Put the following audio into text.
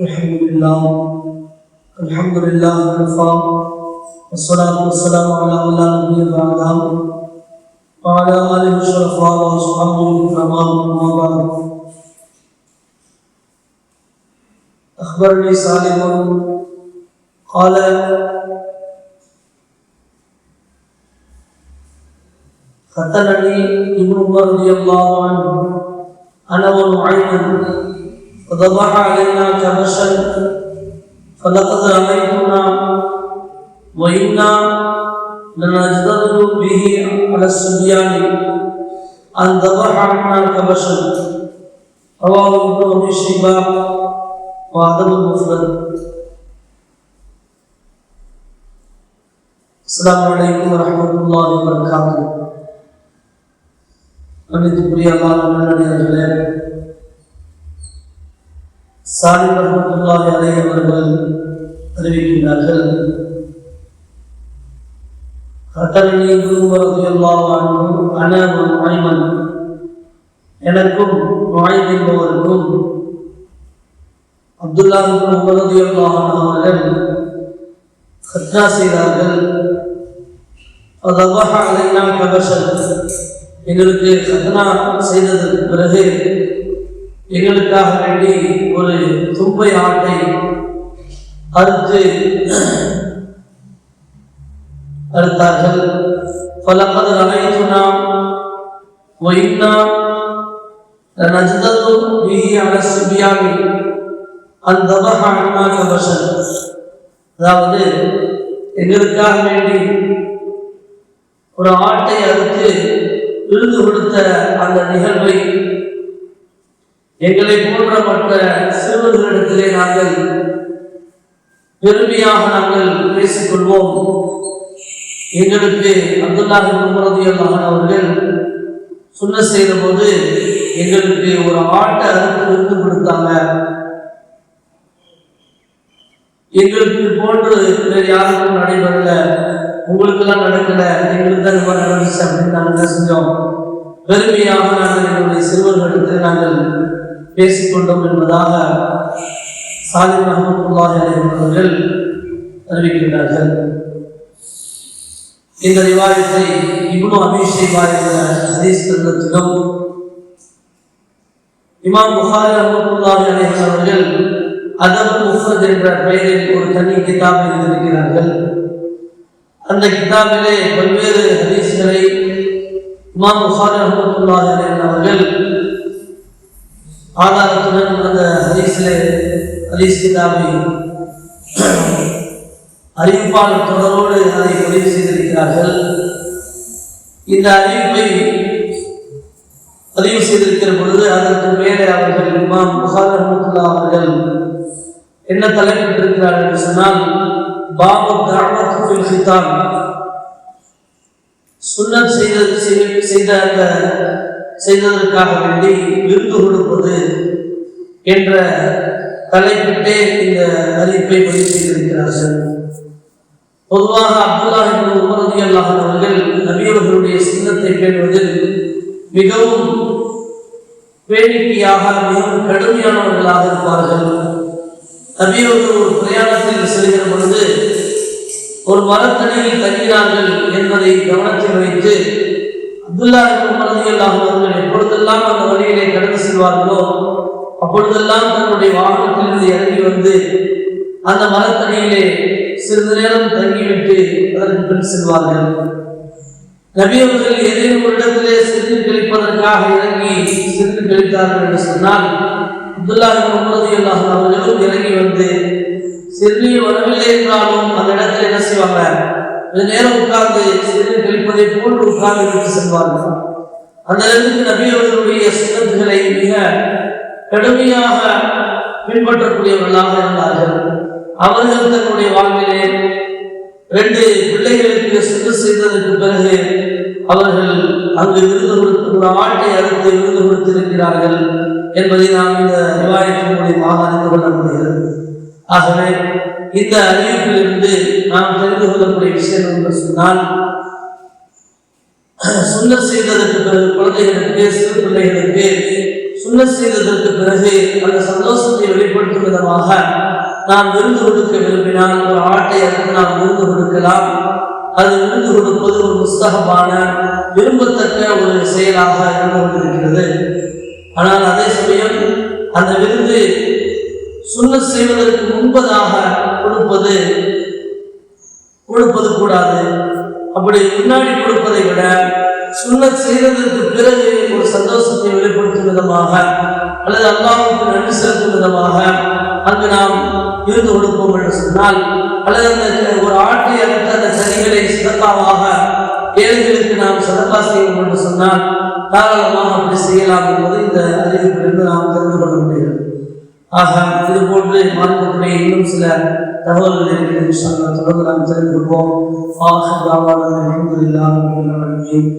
الحمد لله الحمد لله وكفى والصلاة والسلام على من لا نبي بعده وعلى آله الشرفاء وأصحابه الكرام أما بعد أخبرني سالم قال ختنني ابن عمر رضي الله عنه أنا ونعيم وضرب علينا كبشا فلقد رميتنا وإنا لنجدد به على الصبيان. أن ذبح عنا كبشا رواه ابن أبي شيبة وعدم المفرد. السلام عليكم ورحمة الله وبركاته. أنا يا الله من الرحمن சாதி ரஹமத்துல்லாஹி அலை அவர்கள் அறிவிக்கின்றார்கள். கட்டளையை குருவரது எல்லாவானும் அனவன் ஆய்மன் எனக்கும் நுழைவு என்பவருக்கும் அப்துல்லா உமரது எல்லாவான் அவர்கள் கத்னா செய்தார்கள். அதாவது அலைனா கபஷன். எங்களுக்கு கத்னா செய்ததற்கு பிறகு எங்களுக்காக வேண்டி ஒரு தும்பை ஆட்டை அறுத்து அறுத்தார்கள். பலப்பது அனைத்துனா ஒயின்னா நஜ்தத்து பிஹி சுபியாமி அந்த அண்ணா கபஷன் அதாவது எங்களுக்காக வேண்டி ஒரு ஆட்டை அறுத்து விருது கொடுத்த அந்த நிகழ்வை எங்களை போன்ற மற்ற சிறுவர்களிடத்திலே நாங்கள் பெருமையாக நாங்கள் பேசிக்கொள்வோம். எங்களுக்கு அப்துல்லாஹி முகமதியல்லான அவர்கள் சொன்ன செய்த போது எங்களுக்கு ஒரு ஆட்டை அறுத்து விருந்து கொடுத்தாங்க. எங்களுக்கு போன்று வேறு யாருக்கும் நடைபெறல. உங்களுக்கெல்லாம் நடக்கல. எங்களுக்கு தான் இந்த மாதிரி நடந்துச்சு அப்படின்னு நாங்கள் செஞ்சோம் பெருமையாக நாங்கள் எங்களுடைய சிறுவர்களிடத்தில் நாங்கள் பேசிக்கொண்டோம் என்பதாக சாலிம் அஹமத்துல்லாஹி அவர்கள் அறிவிக்கின்றார்கள். இந்த ரிவாயத்தை இப்னு அபிஷேகா என்ற ஹதீஸ் கிரந்தத்திலும் இமாம் புகாரி அஹமத்துல்லாஹி அவர்கள் அதப் முஃபத் என்ற பெயரில் ஒரு தனி கிதாப் எழுதியிருக்கிறார்கள். அந்த கிதாபிலே பல்வேறு ஹதீஸ்களை இமாம் புகாரி ரஹமத்துல்லாஹி அவர்கள் ஆதாரத்துடன் அந்த ஹதீஸிலே ஹதீஸ் கிதாபை அறிவிப்பாளர் தொடரோடு அதை பதிவு செய்திருக்கிறார்கள். இந்த அறிவிப்பை பதிவு செய்திருக்கிற பொழுது அதற்கு மேலே அவர்கள் இமாம் புகார் அஹமத்துல்லா அவர்கள் என்ன தலைப்பிட்டிருக்கிறார் என்று சொன்னால் பாபு தாவத் ஃபில் ஹிதாம். செய்த செய்த அந்த செய்ததற்காக வேண்டி விருந்து கொடுப்பது என்ற தலைப்பிட்டே இந்த அறிவிப்பை பதிவு செய்திருக்கிறார்கள் பொதுவாக அப்துல்லா என்று உமரதி அல்லாஹ் அவர்கள் நபியவர்களுடைய சின்னத்தை பேணுவதில் மிகவும் வேடிக்கையாக மிகவும் கடுமையானவர்களாக இருப்பார்கள். நபியவர்கள் ஒரு பிரயாணத்தில் செல்கிற பொழுது ஒரு மரத்தடியில் தங்கினார்கள் என்பதை கவனத்தில் வைத்து அப்துல்லா மனதியெல்லாம் அவர்கள் எப்பொழுதெல்லாம் அந்த வழியிலே கடந்து செல்வார்களோ அப்பொழுதெல்லாம் தன்னுடைய வாகனத்திலிருந்து இறங்கி வந்து அந்த மரத்தடியிலே சிறிது நேரம் தங்கிவிட்டு அதற்கு பின் செல்வார்கள். நபி அவர்கள் ஏதேனும் ஒரு இடத்திலே சிறிது கழிப்பதற்காக இறங்கி சிறிது கழித்தார்கள் என்று சொன்னால் அப்துல்லா முகமது அல்லாஹ் அவர்களும் இறங்கி வந்து சிறுநீர் வரவில்லை என்றாலும் அந்த இடத்துல என்ன செய்வாங்க? நேரம் உட்கார்ந்து சென்று என்பதை போன்று உட்கார்ந்து விட்டு செல்வார்கள். அந்த இடத்துக்கு நபி அவர்களுடைய சுண்ணத்துகளை மிக கடுமையாக பின்பற்றக்கூடியவர்களாக இருந்தார்கள். அவர்கள் தன்னுடைய வாழ்விலே ரெண்டு பிள்ளைகளுக்கு சென்று செய்ததற்கு பிறகு அவர்கள் அங்கு விருது கொடுத்து ஒரு ஆட்டை அறுத்து விருது கொடுத்திருக்கிறார்கள் என்பதை நாம் இந்த விவாதத்தின் மூலியமாக அறிந்து கொள்ள முடிகிறது. ஆகவே இந்த அறிவிப்பிலிருந்து நாம் தெரிந்து கொள்ளக்கூடிய விஷயம் என்று சொன்னால் சுண்ண செய்ததற்கு பிறகு குழந்தைகளுக்கு சிறு பிள்ளைகளுக்கு சுண்ண செய்ததற்கு பிறகு அந்த சந்தோஷத்தை வெளிப்படுத்தும் விதமாக நாம் விருந்து கொடுக்க விரும்பினால் ஒரு ஆட்டை அறுத்து நாம் விருந்து கொடுக்கலாம். அது விருந்து கொடுப்பது ஒரு புஸ்தகமான விரும்பத்தக்க ஒரு செயலாக இருந்து கொண்டிருக்கிறது ஆனால் அதே சமயம் அந்த விருந்து சுண்ண செய்வதற்கு முன்பதாக கொடுப்பது கொடுப்பது கூடாது. அப்படி பின்னாடி கொடுப்பதை விட சுண்ணத் செய்ததற்கு பிறகு ஒரு சந்தோஷத்தை வெளிப்படுத்தும் விதமாக அல்லது அல்லாவுக்கு நன்றி செலுத்தும் விதமாக அங்கு நாம் இருந்து கொடுப்போம் என்று சொன்னால் அல்லது அந்த ஒரு ஆட்டை அறுத்த அந்த சனிகளை சிறப்பாக ஏழைகளுக்கு நாம் சிறப்பா செய்வோம் என்று சொன்னால் தாராளமாக அப்படி செய்யலாம் என்பது இந்த அறிவிப்பிலிருந்து நாம் தெரிந்து கொள்ள முடியும் ஆக இது போன்று மார்க்கத்துடைய இன்னும் சில தகவல்கள் இருக்கிறது தொடர்ந்து நாம் தெரிந்து கொள்வோம் ஆஹ் தாவாளர் அல்ஹம்துலில்லாஹ் ரப்பில் ஆலமீன்